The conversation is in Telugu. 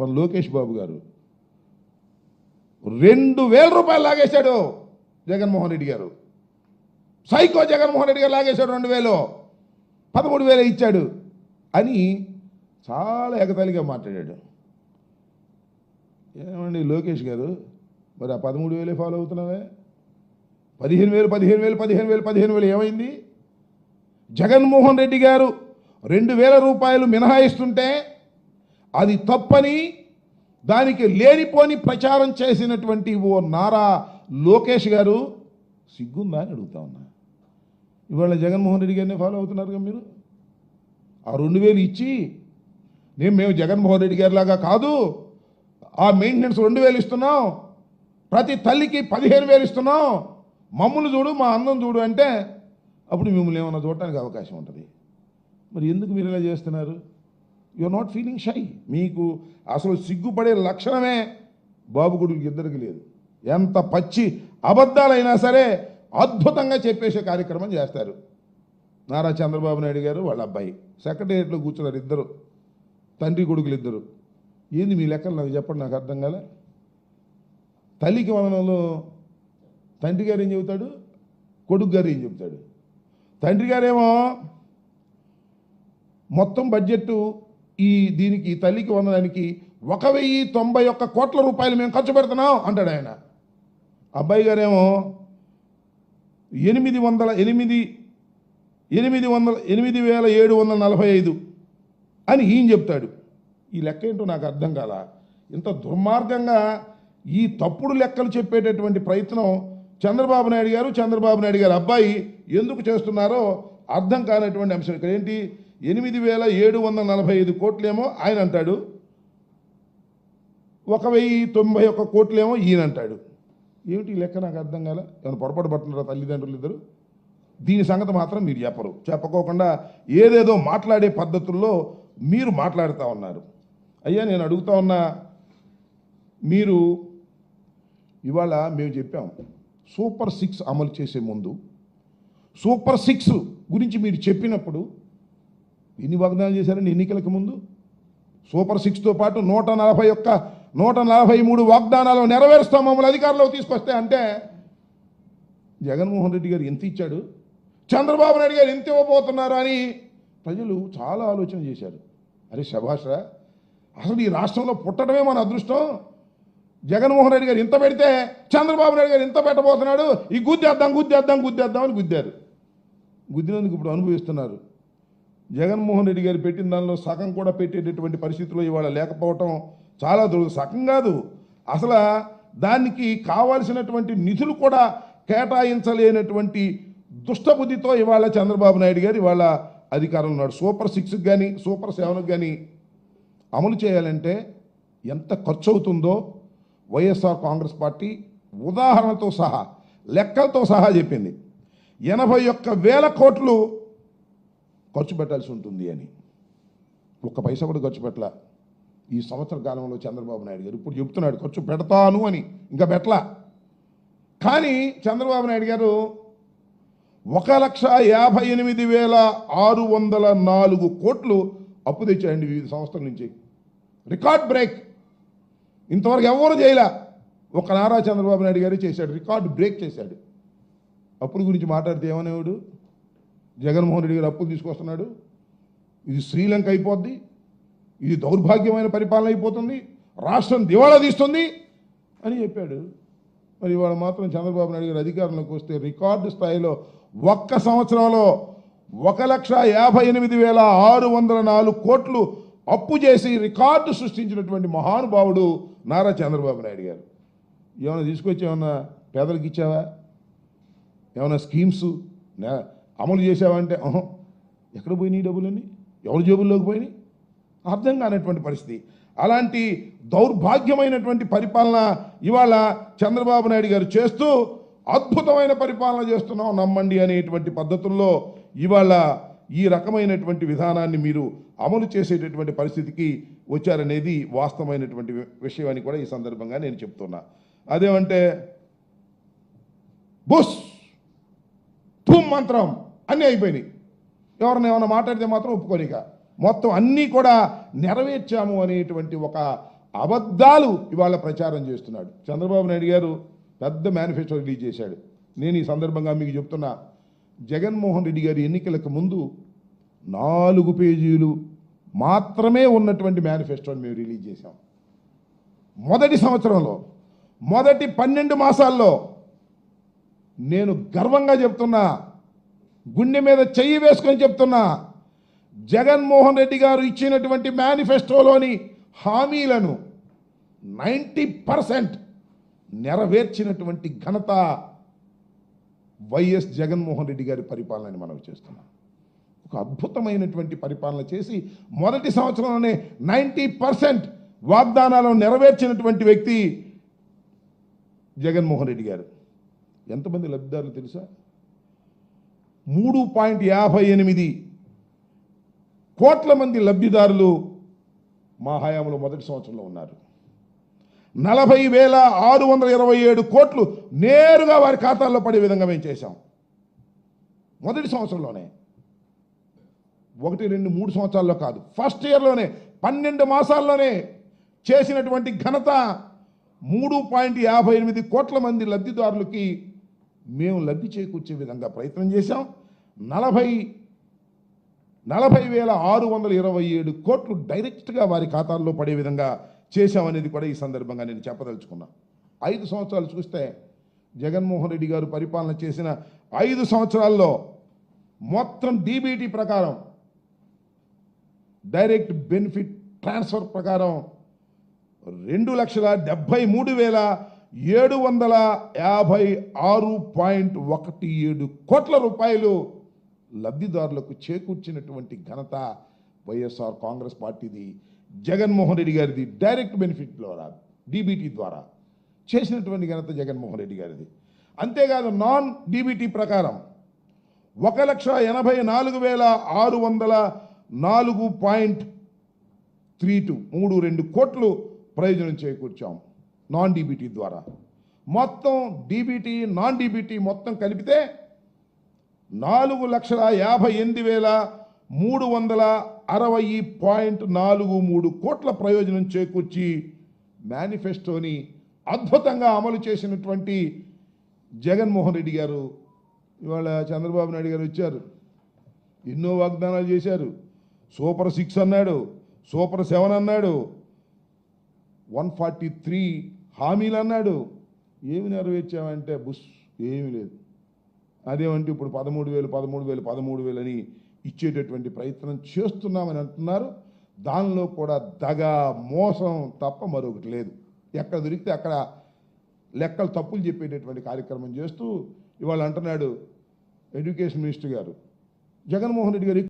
మన లోకేష్ బాబు గారు. రెండు వేల రూపాయలు లాగేశాడు జగన్మోహన్ రెడ్డి గారు. సైకో జగన్మోహన్ రెడ్డి గారు లాగేశాడు రెండు వేలు. పదమూడు వేలు ఇచ్చాడు అని చాలా ఎగతాళిగా మాట్లాడాడు. ఏమండి లోకేష్ గారు? మరి ఆ పదమూడు వేలే ఫాలో అవుతున్నావే? పదిహేను వేలు పదిహేను వేలు పదిహేను వేలు పదిహేను వేలు ఏమైంది? జగన్మోహన్ రెడ్డి గారు రెండు వేల రూపాయలు మినహాయిస్తుంటే అది తప్పని దానికి లేనిపోని ప్రచారం చేసినటువంటి ఓ నారా లోకేష్ గారు సిగ్గుందా అని అడుగుతా ఉన్నా. ఇవాళ జగన్మోహన్ రెడ్డి గారిని ఫాలో అవుతున్నారుగా మీరు? ఆ రెండు వేలు ఇచ్చి నేను మేము జగన్మోహన్ రెడ్డి గారిలాగా కాదు ఆ మెయింటెనెన్స్ రెండు వేలు ఇస్తున్నాం ప్రతి తల్లికి పదిహేను వేలు ఇస్తున్నాం మమ్మల్ని చూడు మా అందం చూడు అంటే అప్పుడు మిమ్మల్ని ఏమైనా చూడటానికి అవకాశం ఉంటుంది. మరి ఎందుకు మీరు ఇలా చేస్తున్నారు? You are not feeling shy మీకు అసలు సిగ్గుపడే లక్షణమే బాబు గుడికి ఇద్దరికి లేదు. ఎంత పచ్చి అబద్ధాలైనా సరే అద్భుతంగా చెప్పేసే కార్యక్రమం చేస్తారు. నారా చంద్రబాబు నాయుడు గారు వాళ్ళ అబ్బాయి. సెక్రటేరియట్లో కూర్చున్నారు ఇద్దరు. తండ్రి కొడుకులు ఇద్దరు. ఏంది మీ లెక్కలు నాకు చెప్పండి నాకు అర్థం కాలే. తల్లికి వదనంలో తండ్రి గారు ఏం చెబుతాడు? కొడుకు గారు ఏం చెబుతాడు? తండ్రి గారేమో మొత్తం బడ్జెట్ ఈ దీనికి ఈ తల్లికి వందడానికి ఒక వెయ్యి తొంభై ఒక్క కోట్ల రూపాయలు మేము ఖర్చు పెడుతున్నాం అంటాడు ఆయన. అబ్బాయి గారేమో ఎనిమిది వందల ఎనిమిది ఎనిమిది వందల ఎనిమిది వేల ఏడు వందల నలభై ఐదు అని ఈయన చెప్తాడు. ఈ లెక్క ఏంటో నాకు అర్థం కాల. ఇంత దుర్మార్గంగా ఈ తప్పుడు లెక్కలు చెప్పేటటువంటి ప్రయత్నం చంద్రబాబు నాయుడు గారు చంద్రబాబు నాయుడు గారు అబ్బాయి ఎందుకు చేస్తున్నారో అర్థం కానటువంటి అంశం ఇక్కడ ఏంటి? ఎనిమిది వేల ఏడు వందల నలభై ఐదు కోట్లేమో ఆయన అంటాడు ఒక వెయ్యి తొంభై ఒక్క కోట్లేమో ఈయన అంటాడు ఏమిటి లెక్క నాకు అర్థం కాల? ఏమైనా పొరపాటు పడుతున్నారా తల్లిదండ్రులు ఇద్దరు? దీని సంగతి మాత్రం మీరు చెప్పరు. చెప్పకోకుండా ఏదేదో మాట్లాడే పద్ధతుల్లో మీరు మాట్లాడుతూ ఉన్నారు. అయ్యా నేను అడుగుతా ఉన్నా మీరు ఇవాళ మేము చెప్పాం సూపర్ సిక్స్ అమలు చేసే ముందు సూపర్ సిక్స్ గురించి మీరు చెప్పినప్పుడు ఎన్ని వాగ్దానాలు చేశారండి? ఎన్నికలకు ముందు? సూపర్ సిక్స్తో పాటు నూట నలభై ఒక్క నూట నలభై మూడు వాగ్దానాలు నెరవేరుస్తాం మమ్మల్ని అధికారంలోకి తీసుకొస్తే అంటే జగన్మోహన్ రెడ్డి గారు ఎంత ఇచ్చాడు? చంద్రబాబు నాయుడు గారు ఎంత ఇవ్వబోతున్నారు అని ప్రజలు చాలా ఆలోచన చేశారు. అరే శభాషరా అసలు ఈ రాష్ట్రంలో పుట్టడమే మన అదృష్టం. జగన్మోహన్ రెడ్డి గారు ఇంత పెడితే చంద్రబాబు నాయుడు గారు ఇంత పెట్టబోతున్నాడు? ఈ గుద్దేద్దాం గుద్దేద్దాం గుద్దేద్దాం అని గుద్దారు. గుద్దినందుకు ఇప్పుడు అనుభవిస్తున్నారు. జగన్మోహన్ రెడ్డి గారు పెట్టిన దానిలో సగం కూడా పెట్టేటటువంటి పరిస్థితుల్లో ఇవాళ లేకపోవటం చాలా దురద సగం కాదు. అసలు దానికి కావాల్సినటువంటి నిధులు కూడా కేటాయించలేనటువంటి దుష్టబుద్ధితో ఇవాళ చంద్రబాబు నాయుడు గారు ఇవాళ అధికారంలో ఉన్నాడు సూపర్ సిక్స్కి కానీ సూపర్ సెవెన్కి కానీ అమలు చేయాలంటే ఎంత ఖర్చు అవుతుందో వైఎస్ఆర్ కాంగ్రెస్ పార్టీ ఉదాహరణతో సహా లెక్కలతో సహా చెప్పింది. ఎనభై ఒక్క వేల కోట్లు ఖర్చు పెట్టాల్సి ఉంటుంది అని. ఒక్క పైసా కూడా ఖర్చు పెట్టలా. ఈ సంవత్సర కాలంలో చంద్రబాబు నాయుడు గారు ఇప్పుడు చెప్తున్నాడు ఖర్చు పెడతాను అని. ఇంకా పెట్టలా. కానీ చంద్రబాబు నాయుడు గారు ఒక లక్ష యాభై ఎనిమిది వేల ఆరు వందల నాలుగు కోట్లు అప్పు తెచ్చాయండి వివిధ సంస్థల నుంచి. Record break. ఇంతవరకు ఎవరు చేయలే. ఒక నారా చంద్రబాబు నాయుడు గారు చేశాడు. రికార్డ్ బ్రేక్ చేశాడు. అప్పుల గురించి మాట్లాడితే ఏమనేవాడు? జగన్మోహన్ రెడ్డి గారు అప్పులు తీసుకొస్తున్నాడు. ఇది శ్రీలంక అయిపోద్ది. ఇది దౌర్భాగ్యమైన పరిపాలన అయిపోతుంది. రాష్ట్రం దివాళా తీస్తుంది అని చెప్పాడు. మరి ఇవాళ మాత్రం చంద్రబాబు నాయుడు గారు అధికారంలోకి వస్తే రికార్డు స్థాయిలో ఒక్క సంవత్సరంలో ఒక లక్ష యాభై ఎనిమిది వేల ఆరు వందల నాలుగు కోట్లు అప్పు చేసి రికార్డు సృష్టించినటువంటి మహానుభావుడు నారా చంద్రబాబు నాయుడు గారు. ఏమైనా తీసుకొచ్చి ఏమన్నా పేదలకు ఇచ్చావా? ఏమైనా స్కీమ్స్? అమలు చేసావంటే అహం ఎక్కడ పోయినాయి డబ్బులన్నీ? ఎవరి జేబుల్లోకి పోయినాయి? అర్థం కానటువంటి పరిస్థితి. అలాంటి దౌర్భాగ్యమైనటువంటి పరిపాలన ఇవాళ చంద్రబాబు నాయుడు గారు చేస్తూ అద్భుతమైన పరిపాలన చేస్తున్నాం నమ్మండి అనేటువంటి పద్ధతుల్లో ఇవాళ ఈ రకమైనటువంటి విధానాన్ని మీరు అమలు చేసేటటువంటి పరిస్థితికి వచ్చారనేది వాస్తవమైనటువంటి విషయం అని కూడా ఈ సందర్భంగా నేను చెప్తున్నా. అదేమంటే బుస్! తుమ్ మంత్రం! అన్నీ అయిపోయినాయి. ఎవరిని ఏమైనా మాట్లాడితే మాత్రం ఒప్పుకోనిక మొత్తం అన్నీ కూడా నెరవేర్చాము అనేటువంటి ఒక అబద్ధాలు ఇవాళ ప్రచారం చేస్తున్నాడు. చంద్రబాబు నాయుడు గారు పెద్ద మేనిఫెస్టో రిలీజ్ చేశాడు. నేను ఈ సందర్భంగా మీకు చెప్తున్నా జగన్మోహన్ రెడ్డి గారి ఎన్నికలకు ముందు నాలుగు పేజీలు మాత్రమే ఉన్నటువంటి మేనిఫెస్టోని మేము రిలీజ్ చేశాం. మొదటి సంవత్సరంలో మొదటి పన్నెండు మాసాల్లో నేను గర్వంగా చెప్తున్నా గుండె మీద చెయ్యి వేసుకొని చెప్తున్నా జగన్మోహన్ రెడ్డి గారు ఇచ్చినటువంటి మేనిఫెస్టోలోని హామీలను నైంటీ పర్సెంట్ నెరవేర్చినటువంటి ఘనత వైఎస్ జగన్మోహన్ రెడ్డి గారి పరిపాలనని మనం చేస్తున్నాం. ఒక అద్భుతమైనటువంటి పరిపాలన చేసి మొదటి సంవత్సరంలోనే నైంటీ పర్సెంట్ వాగ్దానాలను నెరవేర్చినటువంటి వ్యక్తి జగన్మోహన్ రెడ్డి గారు. ఎంతమంది లబ్ధిదారులు తెలుసా? మూడు పాయింట్ యాభై ఎనిమిది కోట్ల మంది లబ్ధిదారులు మా హయాంలో మొదటి సంవత్సరంలో ఉన్నారు. నలభై వేల ఆరు వందల ఇరవై ఏడు కోట్లు నేరుగా వారి ఖాతాల్లో పడే విధంగా మేము చేశాం. మొదటి సంవత్సరంలోనే. ఒకటి రెండు మూడు సంవత్సరాల్లో కాదు. ఫస్ట్ ఇయర్లోనే పన్నెండు మాసాల్లోనే చేసినటువంటి ఘనత మూడు పాయింట్ యాభై ఎనిమిది కోట్ల మంది లబ్ధిదారులకి మేము లబ్ధి చేకూర్చే విధంగా ప్రయత్నం చేశాం. నలభై నలభై వేల ఆరు వందల ఇరవై ఏడు కోట్లు డైరెక్ట్గా వారి ఖాతాల్లో పడే విధంగా చేశామనేది కూడా ఈ సందర్భంగా నేను చెప్పదలుచుకున్నా. ఐదు సంవత్సరాలు చూస్తే జగన్మోహన్ రెడ్డి గారు పరిపాలన చేసిన ఐదు సంవత్సరాల్లో మొత్తం డీబీటీ ప్రకారం డైరెక్ట్ బెనిఫిట్ ట్రాన్స్ఫర్ ప్రకారం రెండు లక్షల డెబ్భై మూడు వేల ఏడు వందల యాభై ఆరు పాయింట్ ఒకటి ఏడు కోట్ల రూపాయలు లబ్ధిదారులకు చేకూర్చినటువంటి ఘనత వైఎస్ఆర్ కాంగ్రెస్ పార్టీది. జగన్మోహన్ రెడ్డి గారిది డైరెక్ట్ బెనిఫిట్ ద్వారా డీబీటీ ద్వారా చేసినటువంటి ఘనత జగన్మోహన్ రెడ్డి గారిది. అంతేకాదు నాన్ డీబీటీ ప్రకారం ఒక లక్ష ఎనభై నాలుగు వేల ఆరు వందల నాలుగు పాయింట్ త్రీ టూ మూడు రెండు కోట్లు ప్రయోజనం చేకూర్చాం నాన్ డీబీటీ ద్వారా. మొత్తం డీబీటీ నాన్ డీబీటీ మొత్తం కలిపితే నాలుగు లక్షల యాభై ఎనిమిది వేల మూడు వందల అరవై పాయింట్ నాలుగు మూడు కోట్ల ప్రయోజనం చేకూర్చి మేనిఫెస్టోని అద్భుతంగా అమలు చేసినటువంటి జగన్మోహన్ రెడ్డి గారు ఇవాళ చంద్రబాబు నాయుడు గారు వచ్చారు. ఎన్నో వాగ్దానాలు చేశారు. సూపర్ సిక్స్ అన్నాడు సూపర్ సెవెన్ అన్నాడు వన్ ఫార్టీ త్రీ హామీలు అన్నాడు. ఏమి నెరవేర్చామంటే బుష్ ఏమీ లేదు. అదేమంటే ఇప్పుడు పదమూడు వేలు పదమూడు వేలు పదమూడు వేలు అని ఇచ్చేటటువంటి ప్రయత్నం చేస్తున్నామని అంటున్నారు. దానిలో కూడా దగ మోసం తప్ప మరొకటి లేదు. ఎక్కడ దొరికితే అక్కడ లెక్కలు తప్పులు చెప్పేటటువంటి కార్యక్రమం చేస్తూ ఇవాళ అంటున్నాడు ఎడ్యుకేషన్ మినిస్టర్ గారు. జగన్మోహన్ రెడ్డి గారు